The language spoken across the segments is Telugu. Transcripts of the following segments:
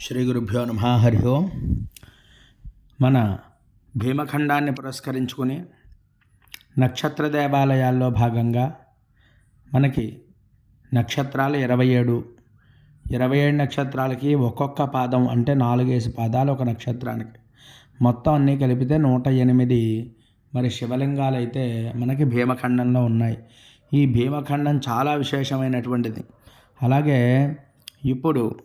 శ్రీ గురుభ్యో నమ హరి ఓం. మన భీమఖండాన్ని పురస్కరించుకుని నక్షత్ర దేవాలయాల్లో భాగంగా మనకి నక్షత్రాలు ఇరవై ఏడు. ఇరవై ఏడు నక్షత్రాలకి ఒక్కొక్క పాదం అంటే నాలుగేసి పాదాలు ఒక నక్షత్రానికి. మొత్తం అన్నీ కలిపితే నూట ఎనిమిది. మరి శివలింగాలు అయితే మనకి భీమఖండంలో ఉన్నాయి. ఈ భీమఖండం చాలా విశేషమైనటువంటిది. అలాగే ఇప్పుడు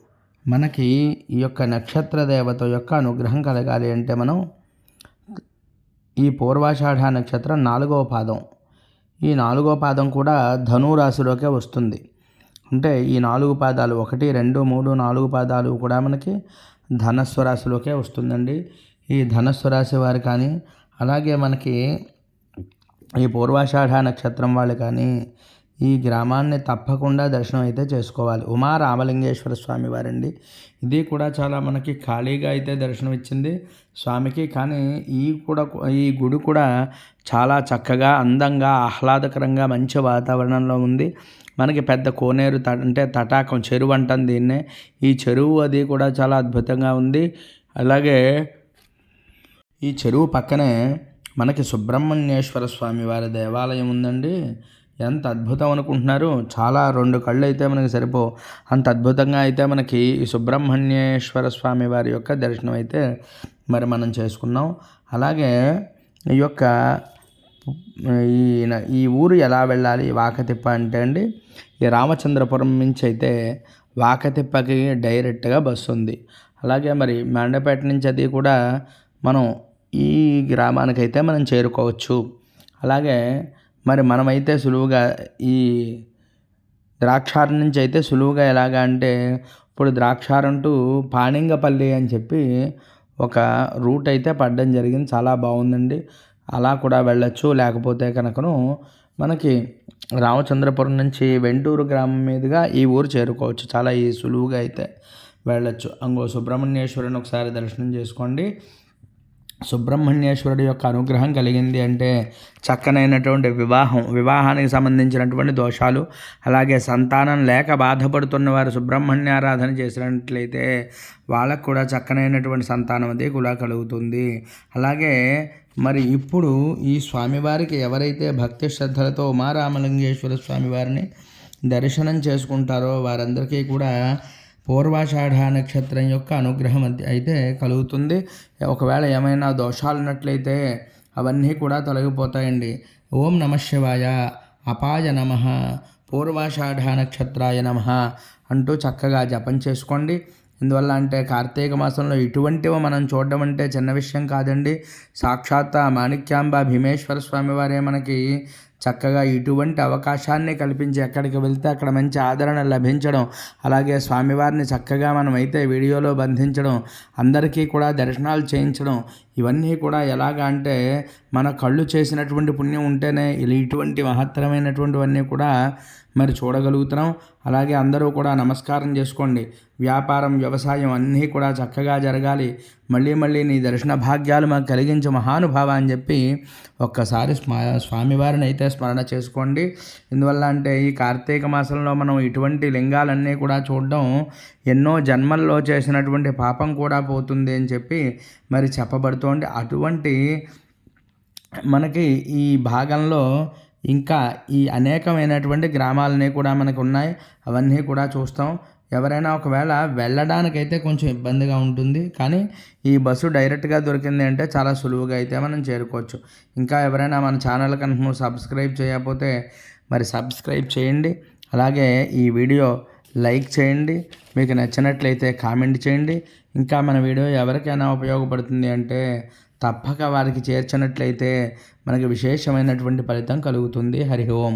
మనకి ఈ యొక్క నక్షత్ర దేవత యొక్క అనుగ్రహం కలగాలి అంటే మనం ఈ పూర్వాషాఢ నక్షత్రం నాలుగవ పాదం. ఈ నాలుగవ పాదం కూడా ధనురాశిలోకే వస్తుంది. అంటే ఈ నాలుగు పాదాలు ఒకటి రెండు మూడు నాలుగు పాదాలు కూడా మనకి ధనస్సు రాశిలోకే వస్తుందండి. ఈ ధనస్సు రాశి వారు కానీ అలాగే మనకి ఈ పూర్వాషాఢ నక్షత్రం వాళ్ళు కానీ ఈ గ్రామాన్ని తప్పకుండా దర్శనం అయితే చేసుకోవాలి. ఉమా రామలింగేశ్వర స్వామి వారండి. ఇది కూడా చాలా మనకి ఖాళీగా అయితే దర్శనం ఇచ్చింది స్వామికి. కానీ ఈ కూడా ఈ గుడి కూడా చాలా చక్కగా అందంగా ఆహ్లాదకరంగా మంచి వాతావరణంలో ఉంది. మనకి పెద్ద కోనేరు త అంటే తటాకం చెరువు అంటాం దీన్నే. ఈ చెరువు అది కూడా చాలా అద్భుతంగా ఉంది. అలాగే ఈ చెరువు పక్కనే మనకి సుబ్రహ్మణ్యేశ్వర స్వామి వారి దేవాలయం ఉందండి. ఎంత అద్భుతం అనుకుంటున్నారు? చాలా రెండు కళ్ళు అయితే మనకి సరిపో. అంత అద్భుతంగా అయితే మనకి సుబ్రహ్మణ్యేశ్వర స్వామి వారి యొక్క దర్శనం అయితే మరి మనం చేసుకున్నాం. అలాగే ఈ యొక్క ఈ ఈ ఊరు ఎలా వెళ్ళాలి? వాకతిప్ప అంటే అండి ఈ రామచంద్రపురం నుంచి అయితే వాకతిప్పకి డైరెక్ట్గా బస్సు ఉంది. అలాగే మరి మెండపేట నుంచి అది కూడా మనం ఈ గ్రామానికైతే మనం చేరుకోవచ్చు. అలాగే మరి మనమైతే సులువుగా ఈ ద్రాక్షారం నుంచి అయితే సులువుగా ఎలాగా అంటే ఇప్పుడు ద్రాక్షారం టు పాణింగపల్లి అని చెప్పి ఒక రూట్ అయితే పడడం జరిగింది. చాలా బాగుందండి. అలా కూడా వెళ్ళొచ్చు. లేకపోతే కనుకను మనకి రామచంద్రపురం నుంచి వెంటూరు గ్రామం మీదుగా ఈ ఊరు చేరుకోవచ్చు. చాలా ఈ సులువుగా అయితే వెళ్ళొచ్చు. అంగో సుబ్రహ్మణ్యేశ్వరుని ఒకసారి దర్శనం చేసుకోండి. సుబ్రహ్మణ్యేశ్వరుడు యొక్క అనుగ్రహం కలిగింది అంటే చక్కనైనటువంటి వివాహం వివాహానికి సంబంధించినటువంటి దోషాలు అలాగే సంతానం లేక బాధపడుతున్న వారు సుబ్రహ్మణ్యారాధన చేసినట్లయితే వాళ్ళకు కూడా చక్కనైనటువంటి సంతానం అది కూడా కలుగుతుంది. అలాగే మరి ఇప్పుడు ఈ స్వామివారికి ఎవరైతే భక్తి శ్రద్ధలతో ఉమారామలింగేశ్వర స్వామివారిని దర్శనం చేసుకుంటారో వారందరికీ కూడా పూర్వాషాఢ నక్షత్రం యొక్క అనుగ్రహం అయితే కలుగుతుంది. ఒకవేళ ఏమైనా దోషాలు ఉన్నట్లయితే అవన్నీ కూడా తొలగిపోతాయండి. ఓం నమ శివాయ. అపాయ నమ. పూర్వాషాఢ నక్షత్రాయ నమ అంటూ చక్కగా జపం చేసుకోండి. ఎందువల్ల అంటే కార్తీక మాసంలో ఇటువంటివి మనం చూడడం అంటే చిన్న విషయం కాదండి. సాక్షాత్ మాణిక్యాంబ భీమేశ్వర స్వామి వారే మనకి చక్కగా ఇటువంటి అవకాశాన్ని కల్పించి ఎక్కడికి వెళ్తే అక్కడ మంచి ఆదరణ లభించడం అలాగే స్వామివారిని చక్కగా మనం అయితే వీడియోలో బంధించడం అందరికీ కూడా దర్శనాలు చేయించడం ఇవన్నీ కూడా ఎలాగా అంటే మన కళ్ళు చేసినటువంటి పుణ్యం ఉంటేనే ఇటువంటి మహత్తరమైనటువంటివన్నీ కూడా మరి చూడగలుగుతున్నాం. అలాగే అందరూ కూడా నమస్కారం చేసుకోండి. వ్యాపారం వ్యవసాయం అన్నీ కూడా చక్కగా జరగాలి. మళ్ళీ మళ్ళీ నీ దర్శన భాగ్యాలు మాకు కలిగించు మహానుభావ అని చెప్పి ఒక్కసారి స్మా స్వామివారిని అయితే స్మరణ చేసుకోండి. ఎందువల్ల అంటే ఈ కార్తీక మాసంలో మనం ఇటువంటి లింగాలన్నీ కూడా చూడడం ఎన్నో జన్మల్లో చేసినటువంటి పాపం కూడా పోతుంది అని చెప్పి మరి చెప్పబడుతోంది. అటువంటి మనకి ఈ భాగంలో ఇంకా ఈ అనేకమైనటువంటి గ్రామాలన్నీ కూడా మనకు ఉన్నాయి అవన్నీ కూడా చూస్తాం. ఎవరైనా ఒకవేళ వెళ్ళడానికైతే కొంచెం ఇబ్బందిగా ఉంటుంది. కానీ ఈ బస్సు డైరెక్ట్గా దొరికింది అంటే చాలా సులువుగా అయితే మనం చేరుకోవచ్చు. ఇంకా ఎవరైనా మన ఛానల్ కనుక సబ్స్క్రైబ్ చేయకపోతే మరి సబ్స్క్రైబ్ చేయండి. అలాగే ఈ వీడియో లైక్ చేయండి. మీకు నచ్చినట్లయితే కామెంట్ చేయండి. ఇంకా మన వీడియో ఎవరికైనా ఉపయోగపడుతుంది అంటే తప్పక వారికి చేర్చినట్లయితే మనకి విశేషమైనటువంటి ఫలితం కలుగుతుంది. హరి ఓం.